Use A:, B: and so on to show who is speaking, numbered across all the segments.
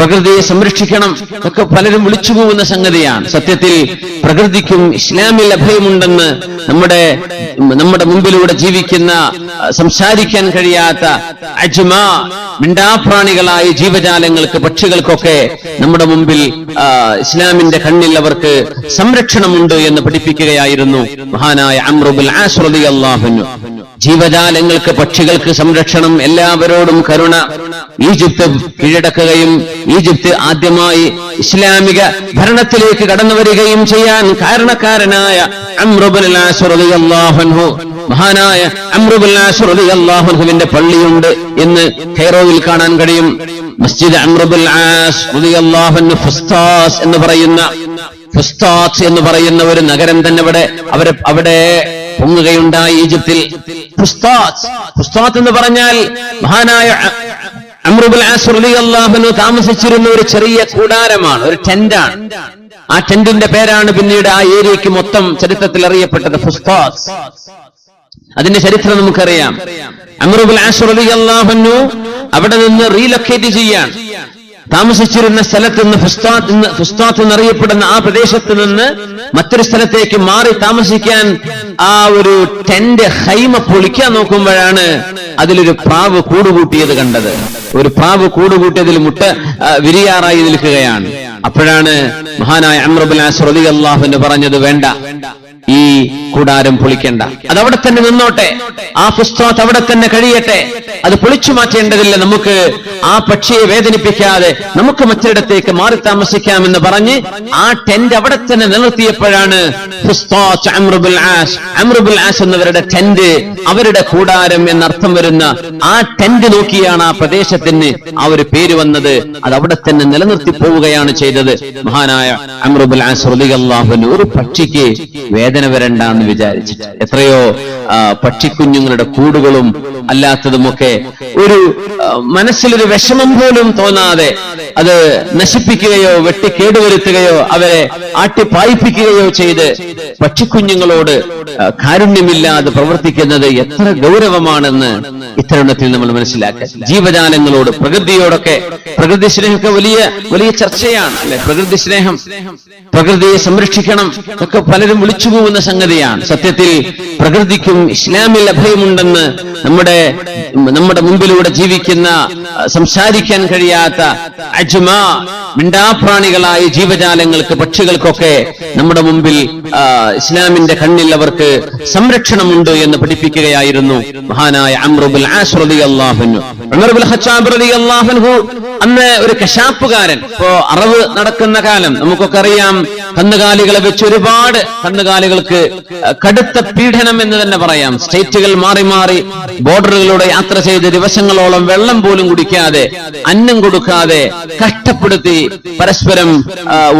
A: പ്രകൃതിയെ സംരക്ഷിക്കണം ഒക്കെ പലരും വിളിച്ചു പോകുന്ന സംഗതിയാണ്. സത്യത്തിൽ പ്രകൃതിക്കും ഇസ്ലാമിൽ അഭയമുണ്ടെന്ന് നമ്മുടെ നമ്മുടെ മുമ്പിലൂടെ ജീവിക്കുന്ന സംസാരിക്കാൻ കഴിയാത്ത അജ്മ മിണ്ടാപ്രാണികളായ ജീവജാലങ്ങൾക്ക് പക്ഷികൾക്കൊക്കെ നമ്മുടെ മുമ്പിൽ ഇസ്ലാമിന്റെ കണ്ണിൽ അവർക്ക് സംരക്ഷണമുണ്ട് എന്ന് പഠിപ്പിക്കുകയായിരുന്നു മഹാനായ അമ്രുബുൽ ആസ്രദി അള്ളാഹുനു ജീവജാലങ്ങൾക്ക് പക്ഷികൾക്ക് സംരക്ഷണം എല്ലാവരോടും കരുണ. ഈജിപ്ത് കീഴടക്കുകയും ഈജിപ്ത് ആദ്യമായി ഇസ്ലാമിക ഭരണത്തിലേക്ക് കടന്നു വരികയും ചെയ്യാൻ കാരണക്കാരനായ അമ്രുബുലാഹു മഹാനായ അമ്രുബുല്ലാഹുവിന്റെ പള്ളിയുണ്ട് എന്ന് ഖൈറോവിൽ കാണാൻ കഴിയും. മസ്ജിദ് അമ്രുബുൽ ഫുസ്താസ് എന്ന് പറയുന്ന ഫുസ്താസ് എന്ന് പറയുന്ന ഒരു നഗരം തന്നെ അവിടെ അവിടെ പൊങ്ങുകയുണ്ടായി ഈജിപ്തിൽ. ഫുസ്താത്ത് എന്ന് പറഞ്ഞാൽ മഹാനായ അമ്രുബുൽ താമസിച്ചിരുന്ന ഒരു ചെറിയ കൂടാരമാണ് ഒരു ടെന്റാണ്. ആ ടെന്റിന്റെ പേരാണ് പിന്നീട് ആ ഏരിയക്ക് മൊത്തം ചരിത്രത്തിൽ അറിയപ്പെട്ടത് ഫുസ്താസ് അതിന്റെ ചരിത്രം നമുക്കറിയാം. അമറുബുൽ അൻഹു അവിടെ നിന്ന് റീലൊക്കേറ്റ് ചെയ്യാൻ താമസിച്ചിരുന്ന സ്ഥലത്ത് നിന്ന് ഫുസ്താത്ത് ഫുസ്താത്ത് എന്നറിയപ്പെടുന്ന ആ പ്രദേശത്ത് നിന്ന് മറ്റൊരു സ്ഥലത്തേക്ക് മാറി താമസിക്കാൻ ആ ഒരു ടെന്റ് ഹൈമ പൊളിക്കാൻ നോക്കുമ്പോഴാണ് അതിലൊരു പ്രാവ് കൂടുകൂട്ടിയത് കണ്ടത്. ഒരു പ്രാവ് കൂടുകൂട്ടിയതിൽ മുട്ട വിരിയാറായി നിൽക്കുകയാണ്. അപ്പോഴാണ് മഹാനായ അമ്രബുൽ ആസ്രദി അള്ളാഹുവിന് പറഞ്ഞത് വേണ്ട ഈ കൂടാരം പൊളിക്കേണ്ട. അത് അവിടെ തന്നെ നിന്നോട്ടെ. ആ പുസ്തകത്ത് അവിടെ തന്നെ കഴിയട്ടെ. അത് പൊളിച്ചു മാറ്റേണ്ടതില്ല നമുക്ക്. ആ പക്ഷിയെ വേദനിപ്പിക്കാതെ നമുക്ക് മറ്റൊരിടത്തേക്ക് മാറി താമസിക്കാമെന്ന് പറഞ്ഞ് ആ ടെന്റ് അവിടെ തന്നെ നിലനിർത്തിയപ്പോഴാണ് ഫുസ്താത്ത് അമ്രുബുൽ ആസ്. അമ്രുബുൽ ആസ് എന്നവരുടെ ടെന്റ് അവരുടെ കൂടാരം എന്നർത്ഥം വരുന്ന ആ ടെന്റ് നോക്കിയാണ് ആ പ്രദേശത്തിന് ആ പേര് വന്നത്. അത് അവിടെ തന്നെ നിലനിർത്തി പോവുകയാണ് ചെയ്തത്. മഹാനായ അമ്രുബുൽ അൻഹു ഒരു പക്ഷിക്ക് വേദന വരണ്ടെന്ന് വിചാരിച്ചിട്ട് എത്രയോ പക്ഷിക്കുഞ്ഞുങ്ങളുടെ കൂടുകളും അല്ലാത്തതുമൊക്കെ ഒരു മനസ്സിലൊരു വിഷമം പോലും തോന്നാതെ അത് നശിപ്പിക്കുകയോ വെട്ടി കേടുവരുത്തുകയോ അവരെ ആട്ടിപ്പായിപ്പിക്കുകയോ ചെയ്ത് പക്ഷിക്കുഞ്ഞുങ്ങളോട് കാരുണ്യമില്ലാതെ പ്രവർത്തിക്കുന്നത് എത്ര ഗൗരവമാണെന്ന് ഇത്തരുണത്തിൽ നമ്മൾ മനസ്സിലാക്കുക. ജീവജാലങ്ങളോട് പ്രകൃതിയോടൊക്കെ പ്രകൃതി സ്നേഹമൊക്കെ വലിയ വലിയ ചർച്ചയാണ് അല്ലെ? പ്രകൃതി സ്നേഹം പ്രകൃതിയെ സംരക്ഷിക്കണം ഒക്കെ പലരും വിളിച്ചു പോകുന്ന സംഗതിയാണ്. സത്യത്തിൽ പ്രകൃതിക്കും ഇസ്ലാമിൽ അഭയമുണ്ടെന്ന് നമ്മുടെ നമ്മുടെ മുമ്പിലൂടെ ജീവിക്കുന്ന സംസാരിക്കാൻ കഴിയാത്ത അജ്മ മിണ്ടാപ്രാണികളായ ജീവജാലങ്ങൾക്ക് പക്ഷികൾക്കൊക്കെ നമ്മുടെ മുമ്പിൽ ഇസ്ലാമിന്റെ കണ്ണിൽ അവർക്ക് സംരക്ഷണമുണ്ട് എന്ന് പഠിപ്പിക്കുകയായിരുന്നു മഹാനായ അമ്രുബുൽ ആസ് റളിയല്ലാഹു അൻഹു. ഉമർ ബിൻ ഖത്താബ് റളിയല്ലാഹു അൻഹു അന്ന് ഒരു കശാപ്പുകാരൻ. ഇപ്പോ അറവ് നടക്കുന്ന കാലം നമുക്കൊക്കെ അറിയാം കന്നുകാലികളെ വെച്ച് ഒരുപാട് കന്നുകാലികൾക്ക് കടുത്ത പീഡനം എന്ന് തന്നെ പറയാം. സ്റ്റേറ്റുകൾ മാറി മാറി ബോർഡറുകളിലൂടെ യാത്ര ചെയ്ത് ദിവസങ്ങളോളം വെള്ളം പോലും കുടിക്കാതെ അന്നം കൊടുക്കാതെ കഷ്ടപ്പെടുത്തി പരസ്പരം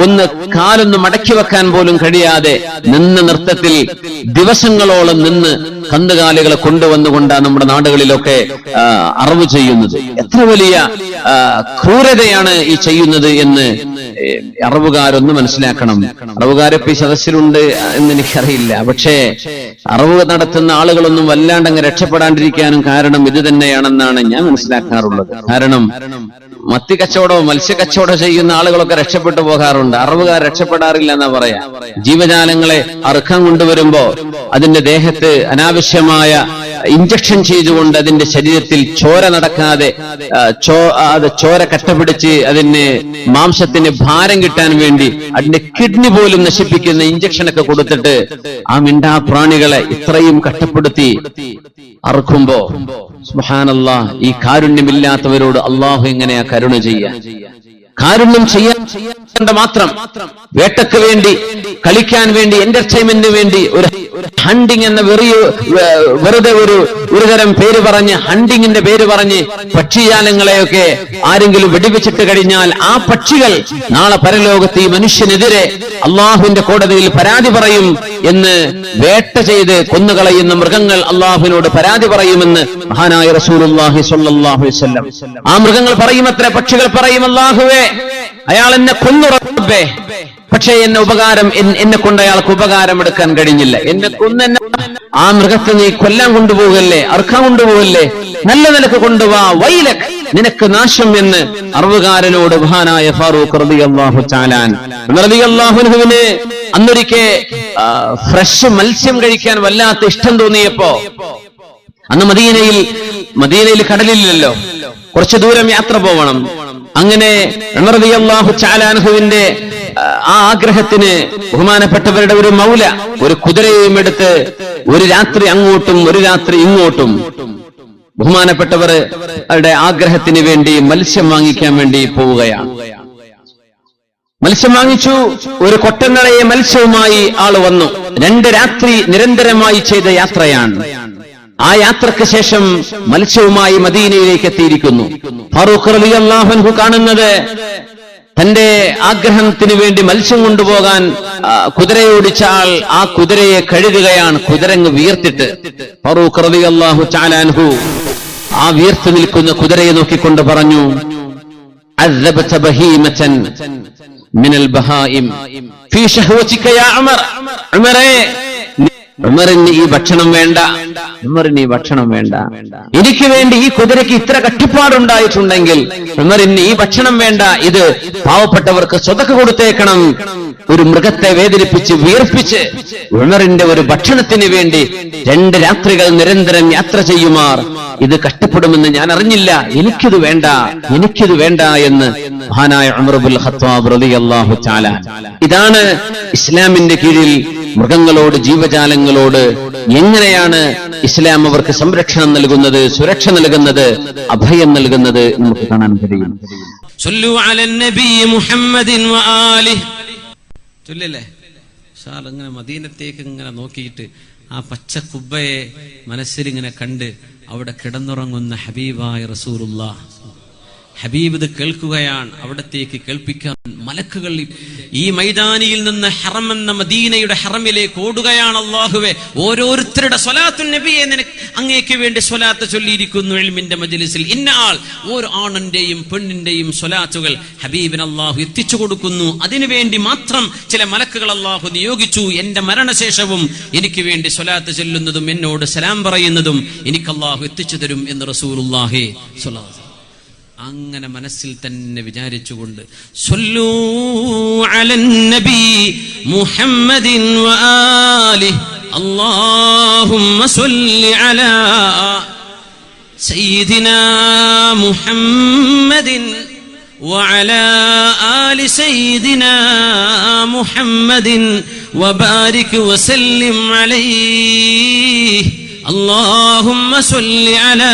A: ഒന്ന് കാലൊന്ന് മടക്കി വെക്കാൻ പോലും കഴിയാതെ നിന്ന നൃത്തത്തിൽ ദിവസങ്ങളോളം നിന്ന് കന്നുകാലികളെ കൊണ്ടുവന്നുകൊണ്ടാണ് നമ്മുടെ നാടുകളിലൊക്കെ അറിവ് ചെയ്യുന്നത്. എത്ര വലിയ ക്രൂരതയാണ് ഈ ചെയ്യുന്നത് എന്ന് ഏ, അറിവുകാരൊന്ന് മനസ്സിലാക്കണം. അറിവുകാരൊക്കെ ഈ സദസ്സിലുണ്ട് എന്ന് എനിക്കറിയില്ല പക്ഷേ അറിവ് നടത്തുന്ന ആളുകളൊന്നും വല്ലാണ്ട് അങ്ങ് രക്ഷപ്പെടാണ്ടിരിക്കാനും കാരണം ഇത് തന്നെയാണെന്നാണ് ഞാൻ മനസ്സിലാക്കാറുള്ളത്. കാരണം മത്തി കച്ചവടമോ മത്സ്യ കച്ചവടം ചെയ്യുന്ന ആളുകളൊക്കെ രക്ഷപ്പെട്ടു പോകാറുണ്ട്. അറിവുകാർ രക്ഷപ്പെടാറില്ല എന്നാ പറയാ. ജീവജാലങ്ങളെ അർഹം കൊണ്ടുവരുമ്പോ അതിന്റെ ദേഹത്ത് അനാവശ്യമായ ഇഞ്ചക്ഷൻ ചെയ്തുകൊണ്ട് അതിന്റെ ശരീരത്തിൽ ചോര നടക്കാതെ ചോ അത് ചോര കട്ടപിടിച്ച് അതിന് മാംസത്തിന് ഭാരം കിട്ടാൻ വേണ്ടി അതിന്റെ കിഡ്നി പോലും നശിപ്പിക്കുന്ന ഇഞ്ചക്ഷൻ ഒക്കെ കൊടുത്തിട്ട് ആ മിണ്ടാ പ്രാണികളെ ഇത്രയും കഷ്ടപ്പെടുത്തി അറുക്കുമ്പോ സുഹാനല്ലാ ഈ കാരുണ്യമില്ലാത്തവരോട് അള്ളാഹു എങ്ങനെയാ കരുണ ചെയ്യാൻ കാരുണ്യം ചെയ്യാൻ ചെയ്യാൻ മാത്രം വേട്ടക്ക് വേണ്ടി കളിക്കാൻ വേണ്ടി എന്റർടൈൻമെന്റിന് വേണ്ടി ഒരു ഹണ്ടിങ് എന്ന വെറിയ വെറുതെ ഒരു ഒരു തരം പേര് പറഞ്ഞ് ഹണ്ടിങ്ങിന്റെ പേര് പറഞ്ഞ് പക്ഷിജാലങ്ങളെയൊക്കെ ആരെങ്കിലും വെടിവെച്ചിട്ട് കഴിഞ്ഞാൽ ആ പക്ഷികൾ നാളെ പരലോകത്ത് ഈ മനുഷ്യനെതിരെ അള്ളാഹുവിന്റെ കോടതിയിൽ പരാതി പറയും എന്ന് വേട്ട ചെയ്ത് കൊന്നുകളയുന്ന മൃഗങ്ങൾ അള്ളാഹുവിനോട് പരാതി പറയുമെന്ന് മഹാനായ വസല്ലം. ആ മൃഗങ്ങൾ പറയുമത്ര പക്ഷികൾ പറയും അള്ളാഹുവേ അയാൾ എന്നെ കൊന്നുറപ്പേ പക്ഷേ എന്നെ ഉപകാരം എന്നെ കൊണ്ട് അയാൾക്ക് ഉപകാരം എടുക്കാൻ കഴിഞ്ഞില്ല. എന്നെ കൊന്ന് ആ മൃഗത്തെ നീ കൊല്ലാൻ കൊണ്ടുപോകല്ലേ? അർക്കാൻ കൊണ്ടുപോകല്ലേ? നല്ല നിലയ്ക്ക് കൊണ്ടുപോവാ വൈലക് നിനക്ക് നാശം എന്ന് അറിവുകാരനോട് മഹാനായ ഫാറൂഖ് റളിയല്ലാഹു ചാലാൻ റളിയല്ലാഹുവിന് അന്നൊരിക്കെ ആ, ഫ്രഷ് മത്സ്യം കഴിക്കാൻ വല്ലാത്ത ഇഷ്ടം തോന്നിയപ്പോ അന്ന് മദീനയിൽ മദീനയിൽ കടലില്ലല്ലോ. കുറച്ചു ദൂരം യാത്ര പോകണം അങ്ങനെ റളിയല്ലാഹു ചാലാൻഹുവിന്റെ ആ, ആഗ്രഹത്തിന് ബഹുമാനപ്പെട്ടവരുടെ ഒരു മൗല ഒരു കുതിരയും എടുത്ത് ഒരു രാത്രി അങ്ങോട്ടും ഒരു രാത്രി ഇങ്ങോട്ടും ബഹുമാനപ്പെട്ടവർ അവരുടെ ആഗ്രഹത്തിന് വേണ്ടി മത്സ്യം വാങ്ങിക്കാൻ വേണ്ടി പോവുകയാണ്. മത്സ്യം വാങ്ങിച്ചു ഒരു കൊട്ടങ്ങളെ മത്സ്യവുമായി ആൾ വന്നു. രണ്ട് രാത്രി നിരന്തരമായി ചെയ്ത യാത്രയാണ്. ആ യാത്രയ്ക്ക് ശേഷം മത്സ്യവുമായി മദീനയിലേക്ക് എത്തിയിരിക്കുന്നു. ഫറൂഖ് റബി അള്ളാഹൻഹു കാണുന്നത് തന്റെ ആഗ്രഹത്തിന് വേണ്ടി മത്സ്യം കൊണ്ടുപോകാൻ കുതിരയോടിച്ച ആൾ ആ കുതിരയെ കഴുകുകയാണ്. കുതിരങ്ങ് വീർത്തിട്ട് ഫറൂഖ് റബി അള്ളാഹു ചാലാൻഹു ആ വീർത്തു നിൽക്കുന്ന കുതിരയെ നോക്കിക്കൊണ്ട് പറഞ്ഞു മിനൽ ബഹായിം ഫീ യാ ഉമർ. ഉമറേ ഉമറിന് ഈ ഭക്ഷണം വേണ്ട. ഉമറിന് ഈ ഭക്ഷണം വേണ്ട. എനിക്ക് വേണ്ടി ഈ കുതിരയ്ക്ക് ഇത്ര കട്ടിപ്പാടുണ്ടായിട്ടുണ്ടെങ്കിൽ ഉമറിന് ഈ ഭക്ഷണം വേണ്ട. ഇത് പാവപ്പെട്ടവർക്ക് സ്വതക്ക് കൊടുത്തേക്കണം. ഒരു മൃഗത്തെ വേദനിപ്പിച്ച് വീർപ്പിച്ച് ഉമറിന്റെ ഒരു ഭക്ഷണത്തിന് വേണ്ടി രണ്ട് രാത്രികൾ നിരന്തരം യാത്ര ചെയ്യുമാർ. ഇത് കഷ്ടപ്പെടുമെന്ന് ഞാൻ അറിഞ്ഞില്ല. എനിക്കിത് വേണ്ട. എനിക്കിത് വേണ്ട എന്ന് മഹാനായ ഉമർബുൽ തആല. ഇതാണ് ഇസ്ലാമിന്റെ കീഴിൽ മൃഗങ്ങളോട് ജീവജാലങ്ങളോട് എങ്ങനെയാണ് ഇസ്ലാം അവർക്ക് സംരക്ഷണം നൽകുന്നത് സുരക്ഷ നൽകുന്നത് അഭയം നൽകുന്നത് നമുക്ക് കാണാൻ കഴിയും.
B: ചൊല്ലില്ലേ? ഇങ്ങനെ മദീനത്തേക്ക് ഇങ്ങനെ നോക്കിയിട്ട് ആ പച്ച കുബ്ബയെ മനസ്സിലിങ്ങനെ കണ്ട് അവിടെ കിടന്നുറങ്ങുന്ന ഹബീബായ റസൂലുള്ള ഹബീബ് ഇത് കേൾക്കുകയാണ്. അവിടത്തേക്ക് കേൾപ്പിക്കാൻ മലക്കുകളിൽ ഈ മൈതാനിയിൽ നിന്ന് ഹറം എന്ന മദീനയുടെ ഹറമിലേക്ക് ഓടുകയാണ് അള്ളാഹുവെ. ഓരോരുത്തരുടെ സ്വലാത്തു നബിയെ നിനക്ക് അങ്ങേക്ക് വേണ്ടി സ്വലാത്ത് ചൊല്ലിയിരിക്കുന്നു എൽമിന്റെ മജ്ലിസിൽ. ഇന്ന ആൾ ഓരോ ആണിന്റെയും പെണ്ണിന്റെയും സ്വലാത്തുകൾ ഹബീബിൻ അള്ളാഹു എത്തിച്ചു കൊടുക്കുന്നു. അതിനുവേണ്ടി മാത്രം ചില മലക്കുകൾ അള്ളാഹു നിയോഗിച്ചു. എന്റെ മരണശേഷവും എനിക്ക് വേണ്ടി സ്വലാത്ത് ചൊല്ലുന്നതും എന്നോട് സലാം പറയുന്നതും എനിക്ക് അള്ളാഹു എത്തിച്ചു തരും എന്ന് റസൂലുള്ളാഹി സ്വലാത്ത് അങ്ങനെ മനസ്സിൽ തന്നെ വിചാരിച്ചുകൊണ്ട് സല്ലൂ അലൻ നബി മുഹമ്മദിൻ വആലിഹി اللهم صل على سيدنا محمد وعلى آل سيدنا محمد وبارك وسلم عليه اللهم صل على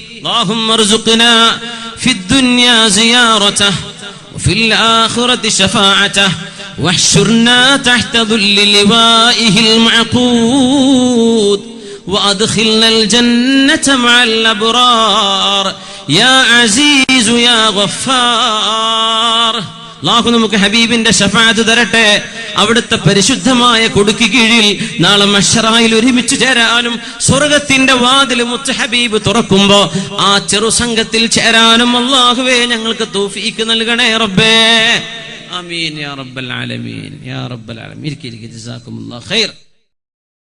B: اللهم ارزقنا في الدنيا زيارته وفي الآخرة شفاعته واحشرنا تحت ظل لوائه المعقود وأدخلنا الجنة مع الأبرار. يا عزيز يا غفار. അള്ളാഹു നമുക്ക് ഹബീബിന്റെ ഷഫാത്ത് തരട്ടെ. അവിടുത്തെ പരിശുദ്ധമായ കൊടുക്ക് കീഴിൽ നാളെ മഷറായിൽ ഒരുമിച്ച് ചേരാനും സ്വർഗത്തിന്റെ വാതിൽ മുത്ത് ഹബീബ് തുറക്കുമ്പോ ആ ചെറു സംഘത്തിൽ ചേരാനും അള്ളാഹുവേ ഞങ്ങൾക്ക് തോഫീക്ക് നൽകണേ റബ്ബേ. ആമീൻ യാ റബ്ബൽ ആലമീൻ. യാ റബ്ബൽ ആലമീൻ. ഇരിക്കും ഖൈർ.